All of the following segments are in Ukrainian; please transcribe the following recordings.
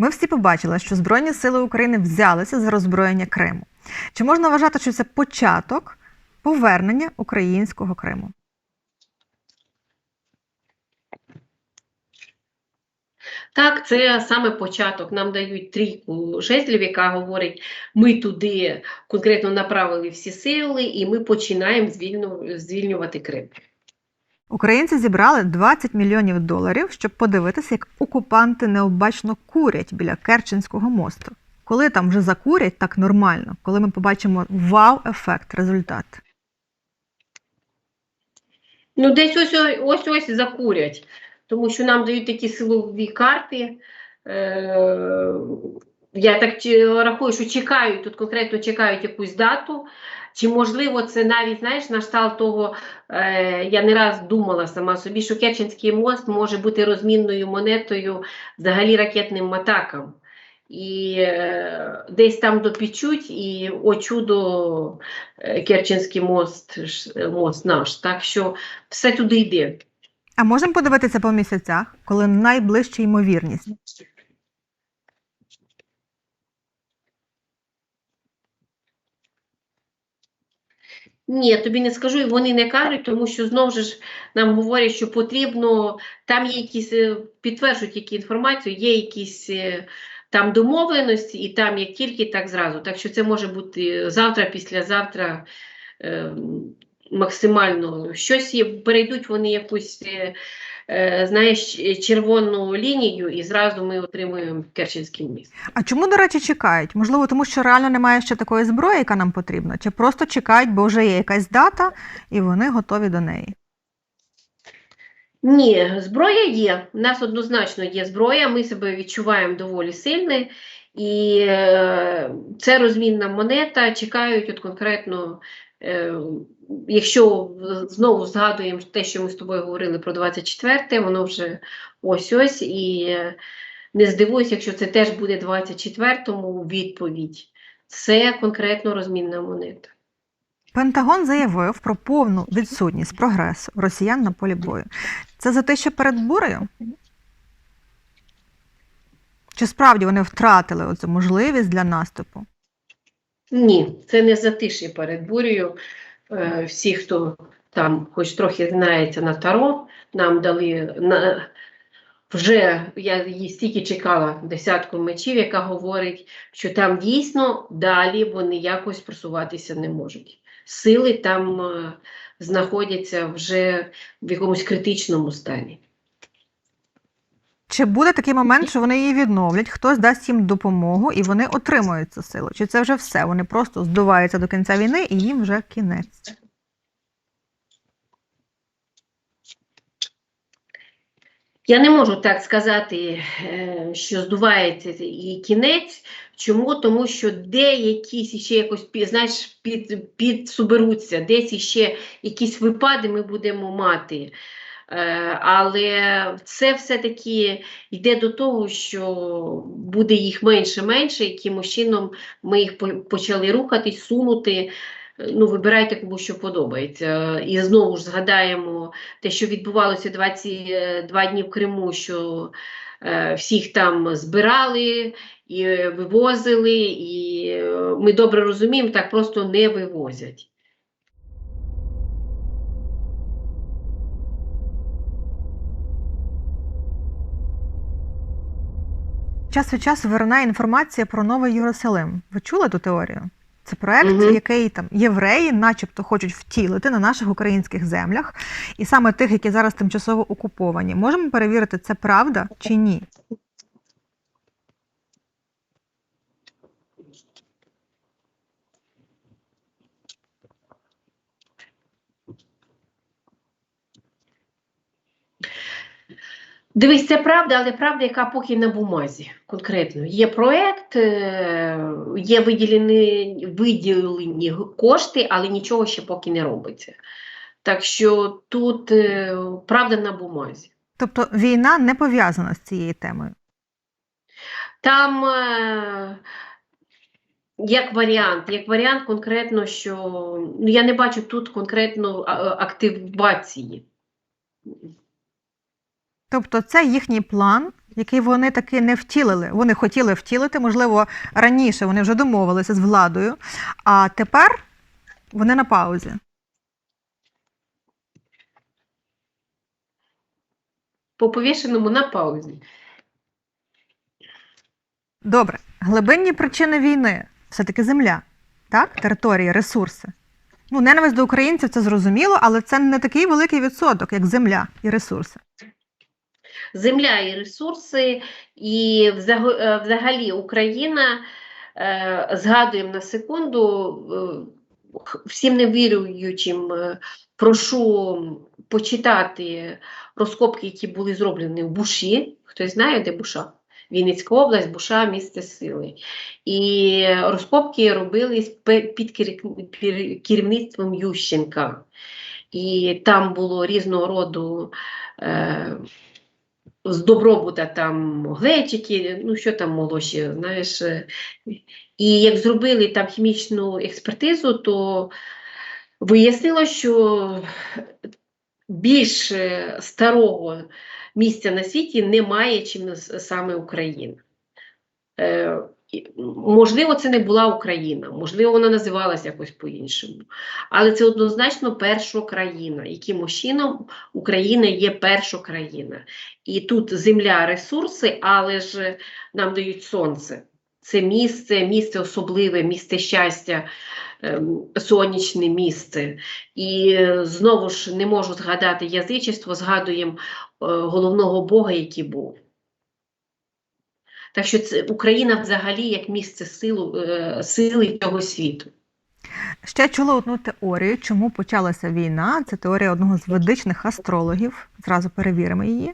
Ми всі побачили, що Збройні сили України взялися за роззброєння Криму. Чи можна вважати, що це початок повернення українського Криму? Так, це саме початок. Нам дають трійку жезлів, яка говорить, ми туди конкретно направили всі сили, і ми починаємо звільнювати Крим. Українці зібрали 20 мільйонів доларів, щоб подивитися, як окупанти необачно курять біля Керченського мосту. Коли там вже закурять так нормально, коли ми побачимо вау-ефект, результат. Ну, десь ось ось ось закурять, тому що нам дають такі силові карти. Е, я так рахую, що чекають, тут конкретно чекають якусь дату. Чи можливо це навіть, знаєш, на того, е, я не раз думала сама собі, що Керченський мост може бути розмінною монетою взагалі ракетним атакам. І е, десь там допічуть, і о чудо е, Керченський мост, ж- мост наш. Так що все туди йде. А можемо подивитися по місяцях, коли найближча ймовірність. Ні, тобі не скажу, і вони не кажуть, тому що знову ж нам говорять, що потрібно, там є якісь, е, підтверджують які інформацію, є якісь е, там домовленості, і там як тільки, так зразу. Так що це може бути завтра, післязавтра е, максимально щось є, перейдуть вони якусь, е, знаєш, червону лінію, і зразу ми отримуємо Керченський міст. А чому, до речі, чекають? Можливо, тому що реально немає ще такої зброї, яка нам потрібна, чи просто чекають, бо вже є якась дата, і вони готові до неї. Ні, зброя є. У нас однозначно є зброя, ми себе відчуваємо доволі сильно. І е, це розмінна монета. Чекають от конкретно, е, якщо знову згадуємо те, що ми з тобою говорили про 24-те, воно вже ось-ось. І е, не здивуюсь, якщо це теж буде 24-му відповідь. Це конкретно розмінна монета. Пентагон заявив про повну відсутність прогресу росіян на полі бою. Це за те, що перед бурею? Чи справді вони втратили оцю можливість для наступу? Ні, це не затиші перед бурею. Е, Всі, хто там хоч трохи знається на Таро, нам дали на вже я її стільки чекала десятку мечів, яка говорить, що там дійсно далі вони якось просуватися не можуть. Сили там е, знаходяться вже в якомусь критичному стані. Чи буде такий момент, що вони її відновлять, хтось дасть їм допомогу і вони отримують цю силу? Чи це вже все? Вони просто здуваються до кінця війни і їм вже кінець? Я не можу так сказати, е, що здувається і кінець. Чому? Тому що деякісь ще якось знаєш, під, підсуберуться, десь іще якісь випади ми будемо мати. Е, Але це все-таки йде до того, що буде їх менше-менше, якимось чином ми їх почали рухатись, сунути. Ну, вибирайте, кому що подобається. І знову ж згадаємо те, що відбувалося 22 дні в Криму, що е, всіх там збирали і е, вивозили, і е, ми добре розуміємо, так просто не вивозять. Час від часу виринає інформація про новий Єрусалим. Ви чули ту теорію? Це проект, угу. який там євреї, начебто, хочуть втілити на наших українських землях, і саме тих, які зараз тимчасово окуповані. Можемо перевірити, це правда чи ні? Дивись, це правда, але правда, яка поки на бумазі конкретно. Є проект, е, є виділені, виділені кошти, але нічого ще поки не робиться. Так що тут е, правда на бумазі. Тобто війна не пов'язана з цією темою. Там е, як варіант, як варіант конкретно, що ну, я не бачу тут конкретно активації. Тобто, це їхній план який вони таки не втілили. Вони хотіли втілити, можливо, раніше вони вже домовилися з владою, а тепер вони на паузі. По повішеному на паузі. Добре, глибинні причини війни все-таки земля, так? Території, ресурси. Ну, ненависть до українців це зрозуміло, але це не такий великий відсоток, як земля і ресурси. Земля і ресурси, і е, взагалі Україна, е, згадуємо на секунду, е, всім невіруючим прошу почитати розкопки, які були зроблені в Буші. Хтось знає, де Буша? Вінницька область, Буша, місце сили. І розкопки робились під керівництвом Ющенка. І там було різного роду з добробута там глечики, ну що там молоші, знаєш. е. І як зробили там хімічну експертизу, то вияснило, що більш е, старого місця на світі немає, чим саме Україна. Е, Можливо, це не була Україна, можливо, вона називалася якось по-іншому. Але це однозначно перша країна. Якимось чином Україна є перша країна. І тут земля, ресурси, але ж нам дають сонце. Це місце, місце особливе, місце щастя, ем, сонячне місце. І е, знову ж не можу згадати язичество, згадуємо е, головного Бога, який був. Так що це Україна взагалі як місце силу, е, сили цього світу. Ще чула одну теорію, чому почалася війна. Це теорія одного з ведичних астрологів. Зразу перевіримо її.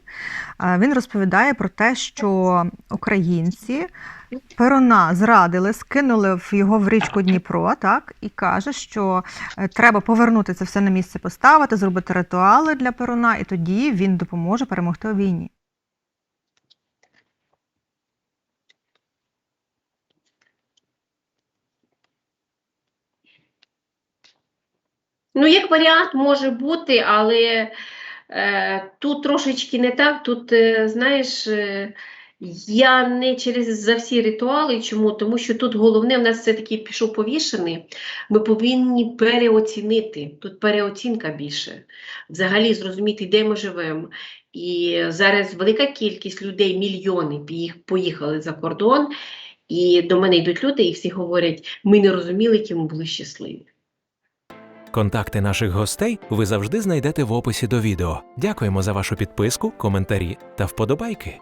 Він розповідає про те, що українці Перуна зрадили, скинули його в річку Дніпро, так, і каже, що е, треба повернути це все на місце поставити, зробити ритуали для Перуна, і тоді він допоможе перемогти у війні. Ну, як варіант може бути, але е, тут трошечки не так. Тут, е, знаєш, е, я не через за всі ритуали. Чому? Тому що тут головне в нас все-таки пішов повішений. Ми повинні переоцінити. Тут переоцінка більше. Взагалі зрозуміти, де ми живемо. І зараз велика кількість людей, мільйони поїх- поїхали за кордон, і до мене йдуть люди, і всі говорять, ми не розуміли, які ми були щасливі. Контакти наших гостей ви завжди знайдете в описі до відео. Дякуємо за вашу підписку, коментарі та вподобайки.